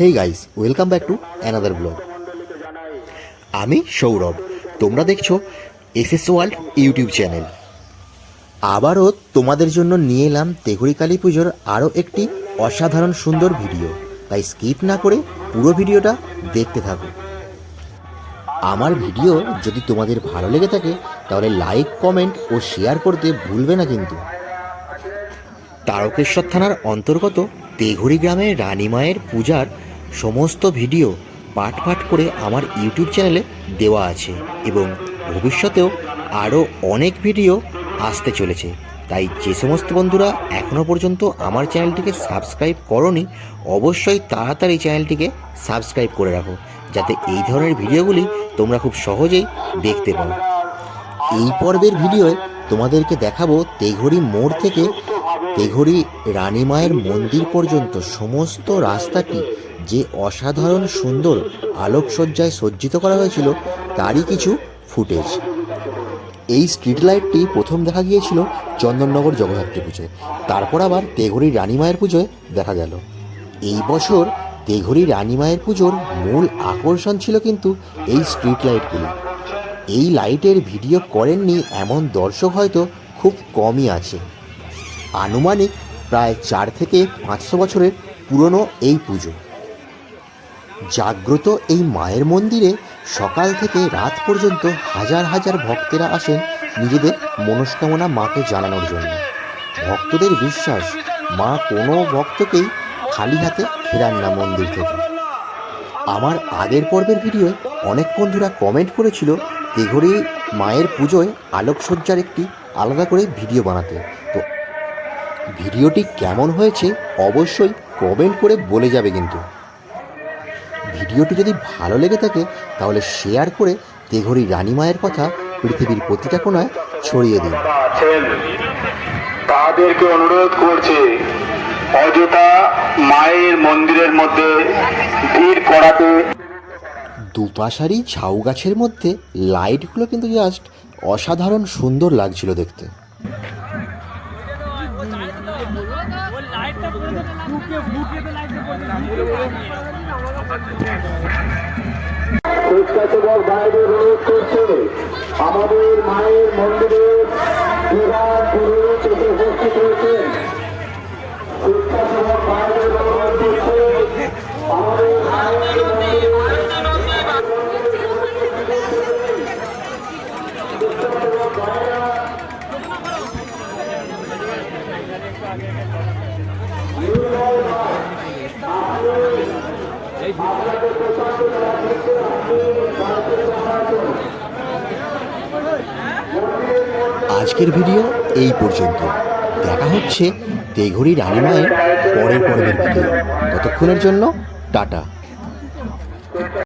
Hey guys welcome back to another blog আমি সৌরভ, তোমরা দেখছ এসএস ওয়ার্ল্ড ইউটিউব চ্যানেল আবারও তোমাদের জন্য নিয়ে এলাম তেঘরি কালী পুজোর আরও একটি অসাধারণ সুন্দর ভিডিও। তাই স্কিপ না করে পুরো ভিডিওটা দেখতে থাকো। আমার ভিডিও যদি তোমাদের ভালো লেগে থাকে, তাহলে লাইক কমেন্ট ও শেয়ার করতে ভুলবে না কিন্তু। তারকেশ্বর থানার অন্তর্গত তেঘড়ি গ্রামের রানীমায়ের পূজার সমস্ত ভিডিও পাঠ পাঠ করে আমার ইউটিউব চ্যানেলে দেওয়া আছে এবং ভবিষ্যতেও আরও অনেক ভিডিও আসতে চলেছে। তাই যে সমস্ত বন্ধুরা এখনও পর্যন্ত আমার চ্যানেলটিকে সাবস্ক্রাইব করনি, অবশ্যই তাড়াতাড়ি চ্যানেলটিকে সাবস্ক্রাইব করে রাখো, যাতে এই ধরনের ভিডিওগুলি তোমরা খুব সহজেই দেখতে পাও। এই পর্বের ভিডিওয় তোমাদেরকে দেখাবো তেঘড়ি মোড় থেকে তেঘড়ি রানীমায়ের মন্দির পর্যন্ত সমস্ত রাস্তাটি যে অসাধারণ সুন্দর আলোকসজ্জায় সজ্জিত করা হয়েছিল, তারই কিছু ফুটেজ। এই স্ট্রিট লাইটটি প্রথম দেখা গিয়েছিল চন্দননগর জগদ্ধাত্রী পুজোয়। তারপর আবার তেঘড়ি রানীমায়ের পুজোয় দেখা গেল। এই বছর তেঘড়ি রানীমায়ের পুজোর মূল আকর্ষণ ছিল কিন্তু এই স্ট্রিট লাইটগুলি। এই লাইটের ভিডিও করেননি এমন দর্শক হয়তো খুব কমই আছে। আনুমানিক প্রায় চার থেকে পাঁচশো বছরের পুরনো এই পুজো। জাগ্রত এই মায়ের মন্দিরে সকাল থেকে রাত পর্যন্ত হাজার হাজার ভক্তেরা আসেন নিজেদের মনস্কামনা মাকে জানানোর জন্য। ভক্তদের বিশ্বাস, মা কোনো ভক্তকেই খালি হাতে ফেরান না মন্দির থেকে। আমার আগের পর্বের ভিডিওয়ে অনেক বন্ধুরা কমেন্ট করেছিল তেঘড়ি মায়ের পুজোয় আলোকসজ্জার একটি আলাদা করে ভিডিও বানাতে। তো ভিডিওটি কেমন হয়েছে অবশ্যই কমেন্ট করে বলে যাবে কিন্তু। ভিডিওটি যদি ভালো লেগে থাকে তাহলে শেয়ার করে তেঘড়ি রানীমায়ের কথা পৃথিবীর প্রতিটা কোনায় ছড়িয়ে দিন। তাদেরকে অনুরোধ করছে অযথা মায়ের মন্দিরের মধ্যে ভিড় করাতে। দুপাশারি ঝাউ গাছের মধ্যে লাইটগুলো কিন্তু জাস্ট অসাধারণ সুন্দর লাগছিল দেখতে। আমাদের মায়ের মন্দিরে আজকের ভিডিও এই পর্যন্ত। দেখা হচ্ছে তেঘুরি রানীমায়ের পরের পর্বের ভিডিও। ততক্ষণের জন্য টাটা।